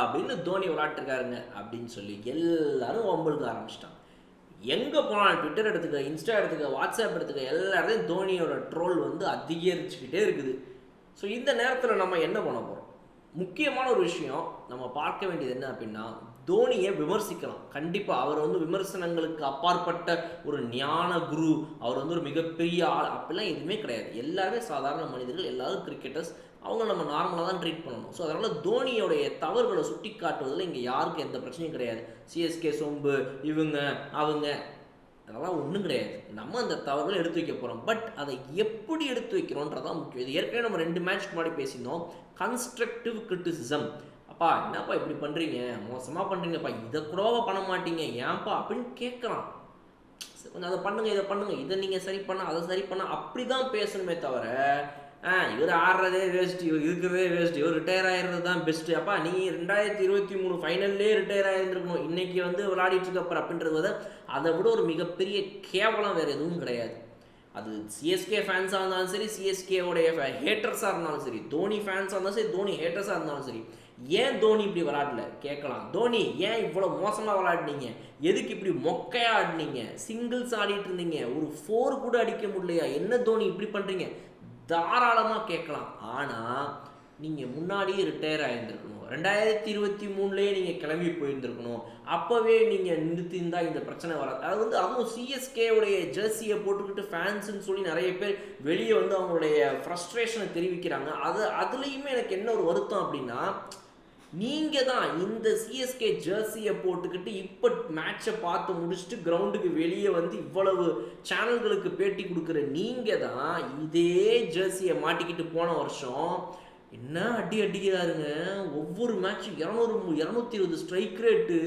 அப்படின்னு தோனி விளாட்டுருக்காருங்க அப்படின்னு சொல்லி எல்லாரும் வம்பளுக்க ஆரம்பிச்சிட்டாங்க. எங்கே போனால் ட்விட்டர் எடுத்துக்க இன்ஸ்டா எடுத்துக்க வாட்ஸ்அப் எடுத்துக்க எல்லாத்தையும் தோனியோட ட்ரோல் வந்து அதிகரிச்சுக்கிட்டே இருக்குது. ஸோ இந்த நேரத்தில் நம்ம என்ன பண்ண போகிறோம் முக்கியமான ஒரு விஷயம் நம்ம பார்க்க வேண்டியது என்ன அப்படின்னா தோனியை விமர்சிக்கலாம். கண்டிப்பாக அவர் வந்து விமர்சனங்களுக்கு அப்பாற்பட்ட ஒரு ஞான குரு அவர் வந்து ஒரு மிகப்பெரிய ஆள் அப்படிலாம் எதுவுமே கிடையாது. எல்லாருமே சாதாரண மனிதர்கள் எல்லாரும் கிரிக்கெட்டர்ஸ் அவங்க நம்ம நார்மலாக தான் ட்ரீட் பண்ணணும். ஸோ அதனால் தோனியோடைய தவறுகளை சுட்டி காட்டுவதில் இங்கே யாருக்கும் எந்த பிரச்சனையும் கிடையாது. சிஎஸ்கே சொம்பு இவங்க அவங்க அதெல்லாம் ஒன்றும் கிடையாது. நம்ம அந்த தவறுகளை எடுத்து வைக்க போகிறோம் பட் அதை எப்படி எடுத்து வைக்கிறோன்றதான் முக்கியம். இது ஏற்கனவே நம்ம ரெண்டு மேட்ச்க்கு முன்னாடி பேசியிருந்தோம். கன்ஸ்ட்ரக்டிவ் கிரிட்டிசிசம் அப்பா என்னப்பா இப்படி பண்ணுறீங்க மோசமாக பண்ணுறீங்கப்பா இதை கூடவா பண்ண மாட்டீங்க? ஏன்ப்பா அப்படின்னு கேட்குறான் சரி, கொஞ்சம் அதை பண்ணுங்க இதை பண்ணுங்க. இதை நீங்கள் சரி பண்ண அதை சரி பண்ண அப்படி தான் பேசணுமே தவிர ஆ இவர் ஆடுறதே வேஸ்ட் இவர் இருக்கிறதே வேஸ்ட் இவர் ரிட்டையர் ஆயிடுறது தான் பெஸ்ட்டு அப்பா நீ ரெண்டாயிரத்தி இருபத்தி மூணு ஃபைனல்லே ரிட்டையர் ஆகிருந்துருக்கணும் இன்னைக்கு வந்து விளையாடிட்டு இருக்கப்பற அப்படின்றது அதை விட ஒரு மிகப்பெரிய கேவலம் வேறு எதுவும் கிடையாது. அது சிஎஸ்கே ஃபேன்ஸாக இருந்தாலும் சரி சிஎஸ்கேவுடைய ஹேட்டர்ஸாக இருந்தாலும் சரி தோனி ஃபேன்ஸாக இருந்தாலும் சரி தோனி ஹேட்டர்ஸாக இருந்தாலும் சரி ஏன் தோனி இப்படி விளாடல கேட்கலாம். தோனி ஏன் இவ்வளோ மோசமாக விளாடினீங்க எதுக்கு இப்படி மொக்கையா ஆடினீங்க? சிங்கிள்ஸ் ஆடிட்டு இருந்தீங்க. ஒரு ஃபோர் கூட அடிக்க முடியலையா? என்ன தோனி இப்படி பண்ணுறீங்க தாராளமாக கேட்கலாம். ஆனால் நீங்கள் முன்னாடியே ரிட்டையர் ஆகியிருந்துருக்கணும் ரெண்டாயிரத்தி இருபத்தி மூணுலேயே நீங்கள் கிளம்பி போயிருந்துருக்கணும். அப்போவே நீங்கள் நிறுத்தியிருந்தா இந்த பிரச்சனை வராது. அது வந்து அதுவும் சிஎஸ்கேவுடைய ஜெர்சியை போட்டுக்கிட்டு ஃபேன்ஸுன்னு சொல்லி நிறைய பேர் வெளியே வந்து அவங்களுடைய ஃப்ரஸ்ட்ரேஷனை தெரிவிக்கிறாங்க. அது அதுலேயுமே எனக்கு என்ன ஒரு வருத்தம் அப்படின்னா நீங்கள் தான் இந்த சிஎஸ்கே ஜெர்சியை போட்டுக்கிட்டு இப்போ மேட்சை பார்த்து முடிச்சுட்டு கிரவுண்டுக்கு வெளியே வந்து இவ்வளவு சேனல்களுக்கு பேட்டி கொடுக்குற நீங்கள் தான் இதே ஜெர்சியை மாட்டிக்கிட்டு போன வருஷம் என்ன அடி அடிக்கிறாருங்க ஒவ்வொரு மேட்சும் இரநூறு இரநூத்தி இருபது ஸ்ட்ரைக் ரேட்டு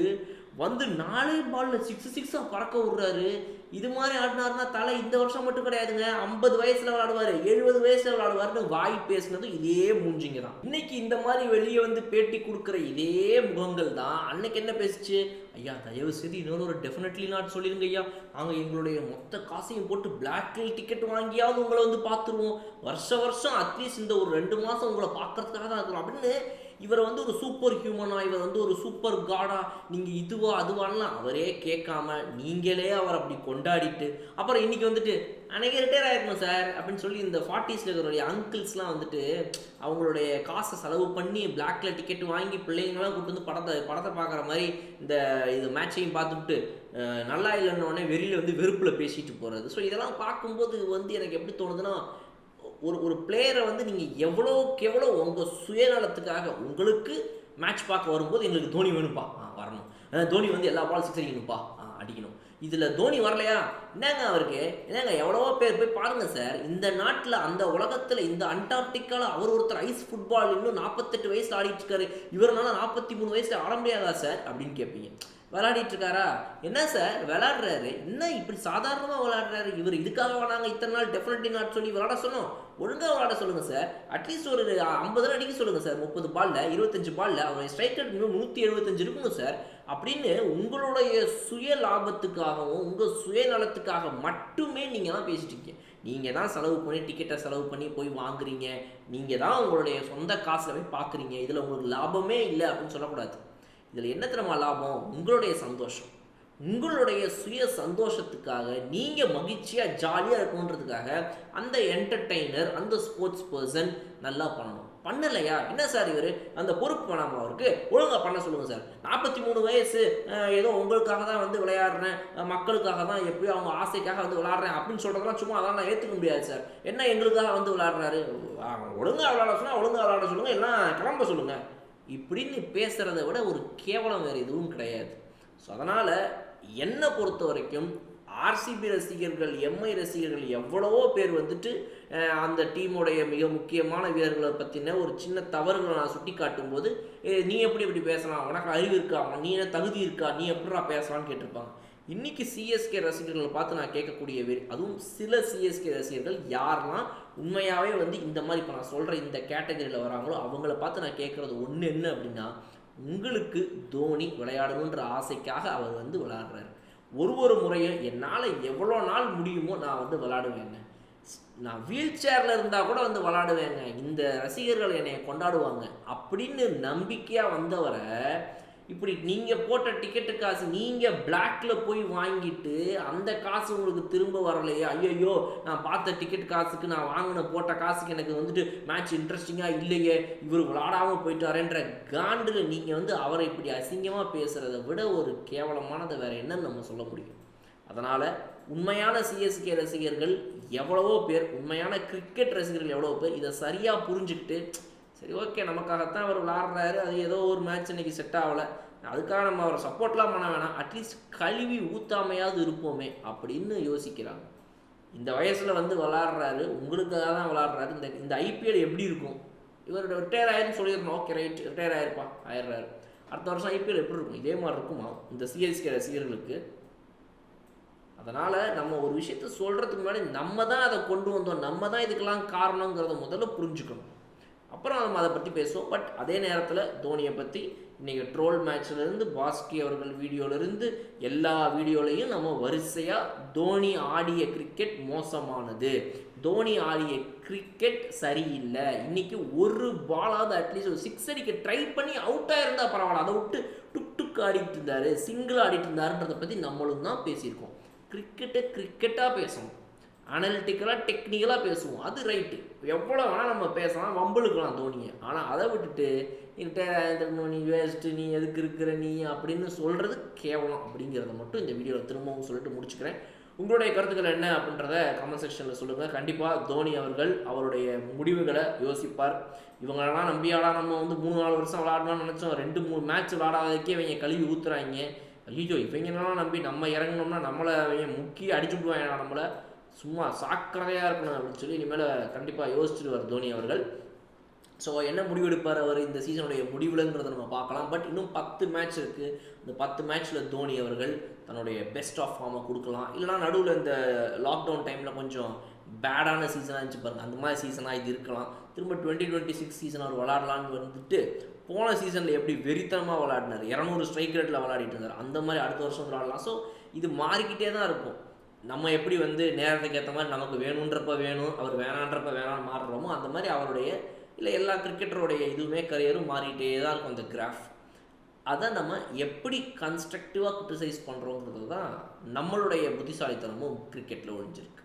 வந்து நாலே பால்ல சிக்ஸ் சிக்ஸாக பறக்க விடுறாரு. இது மாதிரி ஆடினாருன்னா தலை இந்த வருஷம் மட்டும் கிடையாதுங்க. ஐம்பது வயசுல விளாடுவாரு எழுபது வயசுல விளாடுவாருன்னு வாய் பேசுனது இதே மூஞ்சிங்க தான். இன்னைக்கு இந்த மாதிரி வெளியே வந்து பேட்டி கொடுக்குற இதே முகங்கள் தான். அன்னைக்கு என்ன பேசிச்சு? ஐயா தயவு செய்து இன்னொரு ஒரு டெஃபினெட்லி நாட் சொல்லிருங்க ஐயா. நாங்கள் எங்களுடைய மொத்த காசையும் போட்டு பிளாக்ல டிக்கெட் வாங்கியாவது உங்களை வந்து பார்த்துருவோம். வருஷ வருஷம் அட்லீஸ்ட் இந்த ஒரு ரெண்டு மாதம் உங்களை பார்க்கறதுக்காக தான் இருக்கிறோம். அப்படின்னு இவரை வந்து ஒரு சூப்பர் ஹியூமனா இவர் வந்து ஒரு சூப்பர் காடா நீங்கள் இதுவா அதுவான்லாம் அவரே கேட்காம நீங்களே அவர் அப்படி கொண்டாடிட்டு அப்புறம் இன்னைக்கு வந்துட்டு அன்னைக்கு ரிட்டையர் ஆகிருக்கணும் சார் அப்படின்னு சொல்லி இந்த ஃபார்ட்டிஸில் இருக்கிறவருடைய அங்கிள்ஸ்லாம் வந்துட்டு அவங்களுடைய காசை செலவு பண்ணி பிளாக்ல டிக்கெட் வாங்கி பிள்ளைங்களாம் கூட்டு வந்து படத்தை படத்தை பார்க்குற மாதிரி இந்த இது மேட்சையும் பார்த்துட்டு நல்லா இல்லைன்னொடனே வெளியில் வந்து வெறுப்பில் பேசிட்டு போகிறது ஸோ இதெல்லாம் பார்க்கும்போது வந்து எனக்கு எப்படி தோணுதுன்னா ஒரு ஒரு பிளேயரை வந்து நீங்கள் எவ்வளோக்கு எவ்வளோ உங்கள் சுயநலத்துக்காக உங்களுக்கு மேட்ச் பார்க்க வரும்போது எங்களுக்கு தோனி வேணும்ப்பா ஆ வரணும். தோனி வந்து எல்லா பால் சிக்ஸ் அடிக்கணும்ப்பா ஆ அடிக்கணும். இதில் தோனி வரலையா? என்னங்க அவருக்கு? என்னங்க எவ்வளவோ பேர் போய் பாருங்கள் சார். இந்த நாட்டில் அந்த உலகத்தில் இந்த அண்டார்டிக்காவில் அவர் ஒருத்தர் ஐஸ் ஃபுட்பால் இன்னும் நாற்பத்தெட்டு வயசில் ஆடிட்டு இருக்காரு. இவரனால நாற்பத்தி மூணு வயசில் ஆட முடியாதா சார்? அப்படின்னு கேட்பீங்க விளையாடிட்டு இருக்காரா? என்ன சார்? விளாடுறாரு என்ன இப்படி சாதாரணமாக விளாடுறாரு இவர் இதுக்காக நாங்கள் இத்தனை நாள் டெஃபினட்லி நாட் சொல்லி விளாட சொன்னோம்? ஒழுங்காக விளையாட சொல்லுங்கள் சார் அட்லீஸ்ட் ஒரு ஐம்பது ரன் அடிக்க சொல்லுங்கள் சார் முப்பது பாலில் இருபத்தஞ்சு பாலில் அவங்க ஸ்ட்ரைக் ரேட் நூற்றி எழுபத்தஞ்சு இருக்கணும் சார் அப்படின்னு உங்களுடைய சுய லாபத்துக்காகவும் உங்கள் சுயநலத்துக்காக மட்டுமே நீங்கள் தான் பேசிட்டு இருக்கீங்க. நீங்கள் தான் செலவு பண்ணி டிக்கெட்டை செலவு பண்ணி போய் வாங்குறீங்க. நீங்கள் தான் உங்களுடைய சொந்த காசில் போய் பார்க்குறீங்க இதில் உங்களுக்கு லாபமே இல்லை அப்படின்னு சொல்லக்கூடாது. இதில் என்ன தெரியுமா லாபம்? உங்களுடைய சந்தோஷம். உங்களுடைய சுய சந்தோஷத்துக்காக நீங்கள் மகிழ்ச்சியாக ஜாலியாக இருக்கணுன்றதுக்காக அந்த என்டர்டெய்னர் அந்த ஸ்போர்ட்ஸ் பர்சன் நல்லா பண்ணணும். பண்ணலையா? என்ன சார் இவர்? அந்த பொறுப்பு வேணாமா அவருக்கு ஒழுங்காக பண்ண சொல்லுங்கள் சார். நாற்பத்தி மூணு வயசு ஏதோ உங்களுக்காக தான் வந்து விளையாடுறேன் மக்களுக்காக தான் எப்படியோ அவங்க ஆசைக்காக வந்து விளையாடுறேன் அப்படின்னு சொல்கிறதெல்லாம் சும்மா அதெல்லாம் நான் ஏற்றுக்க முடியாது சார். என்ன எங்களுக்காக வந்து விளையாடுறாரு? ஒழுங்காக விளையாட சொன்னால் ஒழுங்காக விளையாட சொல்லுங்கள் எல்லாம் கிளம்ப சொல்லுங்கள் இப்படின்னு பேசுகிறத விட ஒரு கேவலம் வேறு எதுவும் கிடையாது. ஸோ அதனால் என்னை பொறுத்த வரைக்கும் ஆர்சிபி ரசிகர்கள் எம்ஐ ரசிகர்கள் எவ்வளவோ பேர் வந்துட்டு அந்த டீமுடைய மிக முக்கியமான வீரர்களை பற்றின ஒரு சின்ன தவறுகளை நான் சுட்டி காட்டும்போது நீ எப்படி இப்படி பேசலாம்? உனக்கு அறிவு இருக்கா? நீ என்ன தகுதி இருக்கா? நீ எப்படிடா பேசலாம்னு கேட்டிருப்பாங்க. இன்னைக்கு சிஎஸ்கே ரசிகர்களை பார்த்து நான் கேட்கக்கூடிய வேறு அதுவும் சில சிஎஸ்கே ரசிகர்கள் யாரெல்லாம் உண்மையாகவே வந்து இந்த மாதிரி இப்போ நான் சொல்கிற இந்த கேட்டகரியில் வராங்களோ அவங்கள பார்த்து நான் கேட்குறது ஒன்று என்ன அப்படின்னா உங்களுக்கு தோனி விளையாடணுன்ற ஆசைக்காக அவர் வந்து விளையாடுறாரு. ஒரு ஒரு முறையும் என்னால் எவ்வளோ நாள் முடியுமோ நான் வந்து விளையாடுவேங்க. நான் வீல் சேரில் இருந்தால் கூட வந்து விளாடுவேங்க இந்த ரசிகர்கள் என்னை கொண்டாடுவாங்க. அப்படின்னு நம்பிக்கையாக வந்தவரை இப்படி நீங்கள் போட்ட டிக்கெட்டு காசு நீங்கள் பிளாக்ல போய் வாங்கிட்டு அந்த காசு உங்களுக்கு திரும்ப வரலையே. ஐயோ நான் பார்த்த டிக்கெட் காசுக்கு நான் வாங்கின போட்ட காசுக்கு எனக்கு வந்துட்டு மேட்ச் இன்ட்ரெஸ்டிங்காக இல்லையே. இவர் விளாடாமல் போயிட்டாரேன்ற காண்டில் நீங்கள் வந்து அவரை இப்படி அசிங்கமாக பேசுகிறத விட ஒரு கேவலமானதை வேற என்னன்னு நம்ம சொல்ல முடியும். அதனால் உண்மையான சிஎஸ்கே ரசிகர்கள் எவ்வளவோ பேர் உண்மையான கிரிக்கெட் ரசிகர்கள் எவ்வளோ பேர் இதை சரியாக புரிஞ்சுக்கிட்டு சரி ஓகே நமக்காகத்தான் அவர் விளாட்றாரு. அது ஏதோ ஒரு மேட்ச் இன்னைக்கு செட் ஆகலை. அதுக்காக நம்ம அவரை சப்போர்ட்லாம் பண்ண வேணாம். அட்லீஸ்ட் கழுவி ஊத்தாமையாவது இருப்போமே அப்படின்னு யோசிக்கிறாங்க. இந்த வயசில் வந்து விளாட்றாரு. உங்களுக்காக தான் விளாட்றாரு. இந்த இந்த ஐபிஎல் எப்படி இருக்கும்? இவர் ரிட்டையர் ஆயிருன்னு சொல்லியிருக்கணும். ஓகே ரைட் ரிட்டையர் ஆயிருப்பா ஆயிடுறாரு. அடுத்த வருஷம் ஐபிஎல் எப்படி இருக்கும்? இதே மாதிரி இருக்குமா? இந்த சிஎஸ்கே ரசிகர்களுக்கு. அதனால் நம்ம ஒரு விஷயத்த சொல்கிறதுக்கு முன்னாடி நம்ம தான் அதை கொண்டு வந்தோம். நம்ம தான் இதுக்கெல்லாம் காரணங்கிறத முதல்ல புரிஞ்சுக்கணும். அப்புறம் நம்ம அதை பற்றி பேசுவோம். பட் அதே நேரத்தில் தோனியை பற்றி இன்றைக்கி ட்ரோல் மேட்ச்லேருந்து பாஸ்கி அவர்கள் வீடியோவிலேருந்து எல்லா வீடியோலையும் நம்ம வரிசையாக தோனி ஆடிய கிரிக்கெட் மோசமானது. தோனி ஆடிய கிரிக்கெட் சரியில்லை. இன்னைக்கு ஒரு பாலாவது அட்லீஸ்ட் ஒரு சிக்ஸ் அடிக்க ட்ரை பண்ணி அவுட்டாக இருந்தால் பரவாயில்ல. அதை விட்டு டுக் டுக் ஆடிட்டு இருந்தார் சிங்கிள் ஆடிட்டு இருந்தாருன்றதை பற்றி நம்மளும் தான் பேசியிருக்கோம். கிரிக்கெட்டை கிரிக்கெட்டாக பேசணும். அனலிட்டிக்கலாக டெக்னிக்கலாக பேசுவோம். அது ரைட்டு எவ்வளோ வேணால் நம்ம பேசலாம் வம்பளுக்கலாம் தோனியை. ஆனால் அதை விட்டுட்டு என்கிட்ட நீ வேஸ்ட்டு நீ எதுக்கு இருக்கிற நீ? அப்படின்னு சொல்கிறது கேவலம் அப்படிங்கிறத மட்டும் இந்த வீடியோவில் திரும்பவும் சொல்லிட்டு முடிச்சுக்கிறேன். உங்களுடைய கருத்துக்கள் என்ன அப்படின்றத கமெண்ட் செக்ஷனில் சொல்லுங்கள் கண்டிப்பாக தோனி அவர்கள் அவருடைய முடிவுகளை யோசிப்பார். இவங்களெல்லாம் நம்பியாடா நம்ம வந்து மூணு நாலு வருஷம் விளாடணும்னு நினச்சோம். ரெண்டு மூணு மேட்ச் விளாடாததுக்கே இவங்க கழுவி ஊற்றுறாங்க ஐயோ இவங்கெல்லாம் நம்பி நம்ம இறங்கினோம்னா நம்மளை அவங்க முக்கி அடிச்சு விடுவாங்க நம்மளை. சும்மா சாக்கிரதையாக இருக்கணும் அப்படின்னு சொல்லி இனிமேல் கண்டிப்பாக யோசிச்சுடுவார் தோனி அவர்கள். ஸோ என்ன முடிவெடுப்பார் அவர்? இந்த சீசனுடைய முடிவுலங்கிறத நம்ம பார்க்கலாம். பட் இன்னும் பத்து மேட்ச் இருக்குது இந்த பத்து மேட்ச்சில் தோனி அவர்கள் தன்னுடைய பெஸ்ட் ஆஃப் ஃபார்மை கொடுக்கலாம். இல்லைனா நடுவில் இந்த லாக்டவுன் டைமில் கொஞ்சம் பேடான சீசனாக இருந்துச்சு பாருங்கள் அந்த மாதிரி சீசனாக இது இருக்கலாம். திரும்ப டுவெண்ட்டி டுவெண்ட்டி சிக்ஸ் சீசன் அவர் விளாடலான்னு வந்துட்டு போன சீசனில் எப்படி வெறித்தனமாக விளாடினார் இரநூறு ஸ்ட்ரைக் ரேட்டில் விளாடிட்டு இருந்தார். அந்த மாதிரி அடுத்த வருஷம் விளாடலாம் ஸோ இது மாறிக்கிட்டே தான் இருக்கும். நம்ம எப்படி வந்து நேரத்துக்கு ஏற்ற மாதிரி நமக்கு வேணுன்றப்ப வேணும் அவர் வேணான்றப்ப வேணாம் மாறுறோமோ அந்த மாதிரி அவருடைய இல்லை எல்லா கிரிக்கெட்டருடைய இதுவுமே கரியரும் மாறிட்டே தான் இருக்கும் அந்த கிராஃப் அதை நம்ம எப்படி கன்ஸ்ட்ரக்டிவாக க்ரிட்டிசைஸ் பண்ணுறோங்கிறது தான் நம்மளுடைய புத்திசாலித்தனமும் கிரிக்கெட்டில் ஒழிஞ்சிருக்கு.